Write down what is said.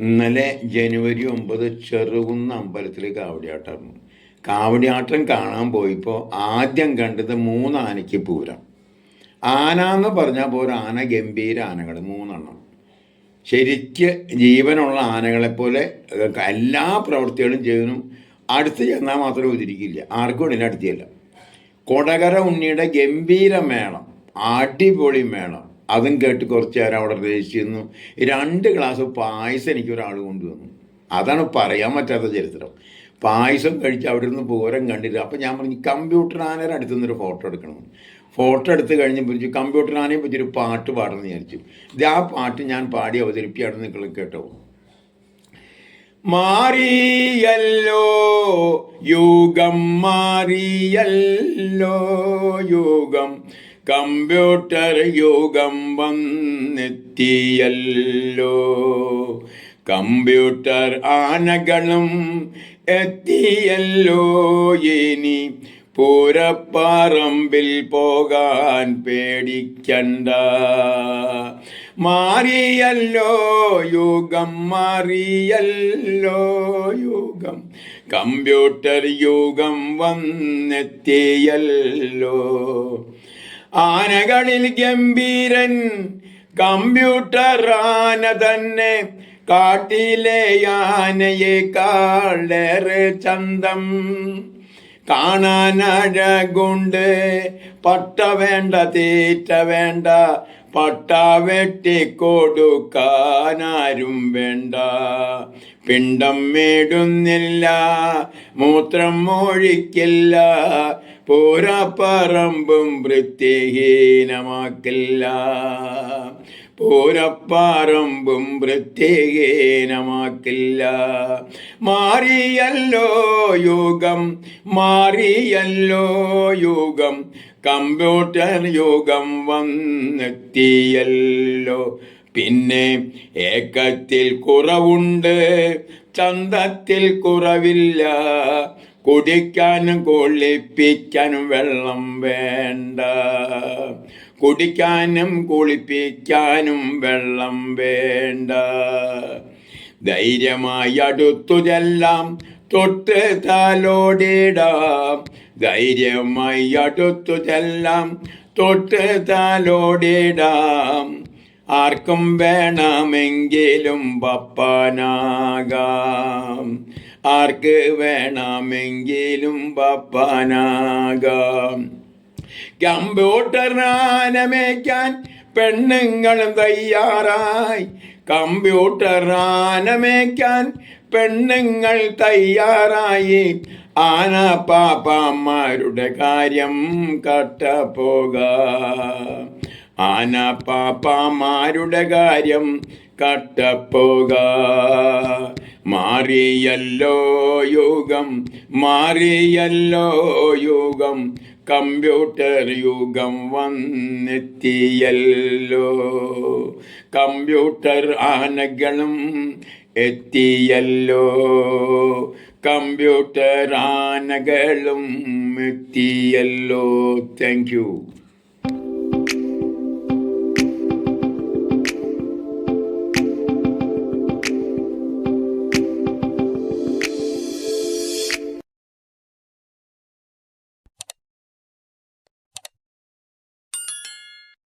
ഇന്നലെ ജനുവരി ഒമ്പത് ചെറുകുന്ന അമ്പലത്തിൽ കാവടിയാട്ടമായിരുന്നു കാവടിയാട്ടം കാണാൻ പോയപ്പോൾ ആദ്യം കണ്ടത് മൂന്ന് ആനയ്ക്ക് പൂരം. ആന എന്ന് പറഞ്ഞാൽ പോലും ആന ഗംഭീര ആനകൾ മൂന്നെണ്ണം. ശരിക്ക് ജീവനുള്ള ആനകളെപ്പോലെ എല്ലാ പ്രവൃത്തികളും ചെയ്യുന്നു. അടുത്ത് ചെന്നാൽ മാത്രം ഉതിരിക്കില്ല. ആർക്കും വേണമെങ്കിലും അടുത്തില്ല കൊടകര ഉണ്ണിയുടെ ഗംഭീര മേളം അടിപൊളി മേളം. അതും കേട്ട് കുറച്ച് നേരം അവിടെ രചിച്ചിരുന്നു രണ്ട് ഗ്ലാസ് പായസം എനിക്ക് ഒരാൾ കൊണ്ടുവന്നു. അതാണ് പറയാൻ പറ്റാത്ത ചരിത്രം. പായസം കഴിച്ച് അവിടെ നിന്ന് പൂരം കണ്ടിട്ട് അപ്പം ഞാൻ പറഞ്ഞു കമ്പ്യൂട്ടർ ആനയുടെ അടുത്തു നിന്നൊരു ഫോട്ടോ എടുക്കണം. ഫോട്ടോ എടുത്ത് കഴിഞ്ഞപ്പോൾ കമ്പ്യൂട്ടർ ആനയെ പറ്റിയൊരു പാട്ട് പാടണമെന്ന് വിചാരിച്ചു. ഇത് ആ പാട്ട് ഞാൻ പാടി അവതരിപ്പിക്കുകയാണ് നിങ്ങൾ കേട്ടോ. മാറിയല്ലോ യോഗം മാറിയല്ലോ യുഗം കമ്പ്യൂട്ടർ യുഗം വന്നെത്തിയല്ലോ. കമ്പ്യൂട്ടർ ആനകളും എത്തിയല്ലോ. ഇനി പൂരപ്പറമ്പിൽ പോകാൻ പേടിക്കണ്ട. മാറിയല്ലോ യുഗം മാറിയല്ലോ യുഗം. കമ്പ്യൂട്ടർ യുഗം വന്നെത്തിയല്ലോ. ആനകളിൽ ഗംഭീരൻ കമ്പ്യൂട്ടർ ആന തന്നെ കാട്ടിലെ ആനയേക്കാളേറെ ചന്തം. കാണാനഴകുണ്ട് പട്ട വേണ്ട തീറ്റ വേണ്ട പട്ട വെട്ടിക്കൊടുക്കാനാരും വേണ്ട. പിണ്ടം മേടുന്നില്ല മൂത്രം ഒഴിക്കില്ല പൂരപ്പറമ്പും വൃത്തിഹീനമാക്കില്ല പൂരപ്പാറമ്പും വൃത്തിഹീനമാക്കില്ല മാറിയല്ലോ യുഗം മാറിയല്ലോ യുഗം കമ്പ്യൂട്ടർ യുഗം വന്നെത്തിയല്ലോ. പിന്നെ ഏക്കത്തിൽ കുറവുണ്ട് ചന്തത്തിൽ കുറവില്ല. കുടിക്കാനും കുളിപ്പിക്കാനും വെള്ളം വേണ്ട. കുടിക്കാനും കുളിപ്പിക്കാനും വെള്ളം വേണ്ട. ധൈര്യമായി അടുത്തു ചെല്ലാം തൊട്ട് താലോടിടാം. ധൈര്യമായി അടുത്തു ചെല്ലാം തൊട്ട് താലോടിടാം. ആർക്കും വേണമെങ്കിലും പപ്പാനാകാം. ആർക്ക് വേണമെങ്കിലും പപ്പാനാകാം. കമ്പ്യൂട്ടർ ആനമേക്കാൻ പെണ്ണുങ്ങളും തയ്യാറായി. കമ്പ്യൂട്ടർ ആനമേക്കാൻ പെണ്ണുങ്ങൾ തയ്യാറായി. ആന പാപ്പാമാരുടെ കാര്യം കട്ടപ്പോക ആന പാപ്പമാരുടെ കാര്യം കട്ടപ്പോക. മാറിയല്ലോ യുഗം മാറിയല്ലോ യുഗം കമ്പ്യൂട്ടർ യുഗം വന്നെത്തിയല്ലോ. കമ്പ്യൂട്ടർ ആനകളും എത്തിയല്ലോ. കമ്പ്യൂട്ടർ ആനകളും എത്തിയല്ലോ. Thank you